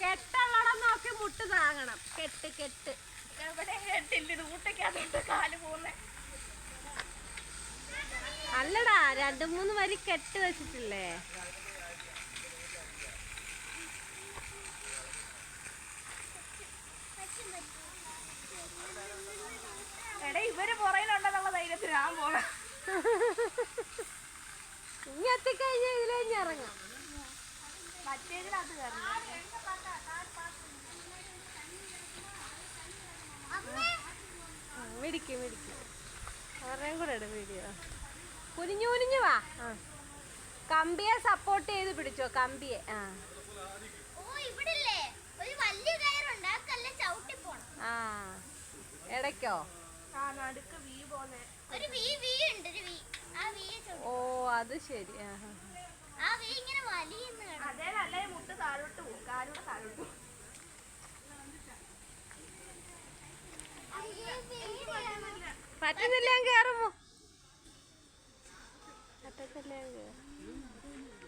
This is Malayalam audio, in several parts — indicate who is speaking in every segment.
Speaker 1: കെട്ടുള്ളടം നോക്കി മുട്ട് താങ്ങണം. കെട്ട് കെട്ട്.
Speaker 2: എവിടെ? കേട്ടില്ല. ഇത് ഊട്ടയ്ക്കകത്തോട്ട് കാൽ പോകുന്നേ.
Speaker 1: അല്ലടാ രണ്ട് മൂന്ന് വരി കെട്ട് വെച്ചിട്ടില്ലേ?
Speaker 2: എടേ ഇവർ പുറയിലുണ്ടെന്നുള്ള ധൈര്യത്തിൽ ഞാൻ പോകാം
Speaker 1: ഇനി എത്തിക്കഴിഞ്ഞാൽ ഇതിലേഞ്ഞ് ഇറങ്ങാം.
Speaker 2: മറ്റേതിനകത്ത്
Speaker 1: മിടിക്കും മിടിക്കും. അവരുടെയും കൂടെ ഇടും വീഡിയോ. കുനിഞ്ഞു കുനിഞ്ഞു വാ. ആ. കമ്പിയെ സപ്പോർട്ട് ചെയ്ത് പിടിച്ചോ കമ്പിയെ. ആ.
Speaker 3: ഓ ഇവിടില്ലേ? ഒരു വലിയ കയറുണ്ട് ആ
Speaker 1: ഇടയ്ക്കോ
Speaker 2: ആ നടുക്ക് വീ പോലെ
Speaker 3: ഒരു വി വി ഉണ്ട് ഒരു വി. ആ
Speaker 1: അത് ശരി. പറ്റുന്നില്ല ഞാൻ കേറുമോ? പറ്റത്തില്ല ഞാൻ കേറും.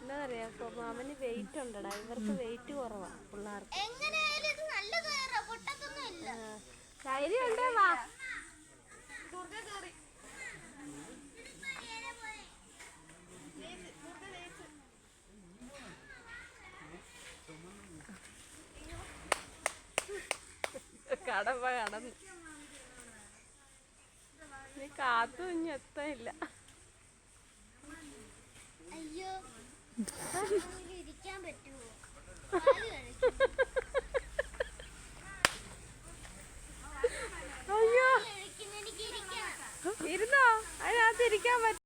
Speaker 1: എന്താ പറയാ മാമന് വെയിറ്റ് ഉണ്ടടാ. ഇവർക്ക് വെയിറ്റ് കുറവാ. പിള്ളേർക്ക്.
Speaker 3: എങ്ങനെയായാലും ഇത് നല്ല
Speaker 1: കടമ്പ കടന്നു നീ കാത്തു ഇനി എത്തയില്ല.
Speaker 3: അയ്യോ. ഇരിക്കാൻ പറ്റുമോ?
Speaker 1: ഇരുന്നോ? അതിനകത്ത് ഇരിക്കാൻ പറ്റും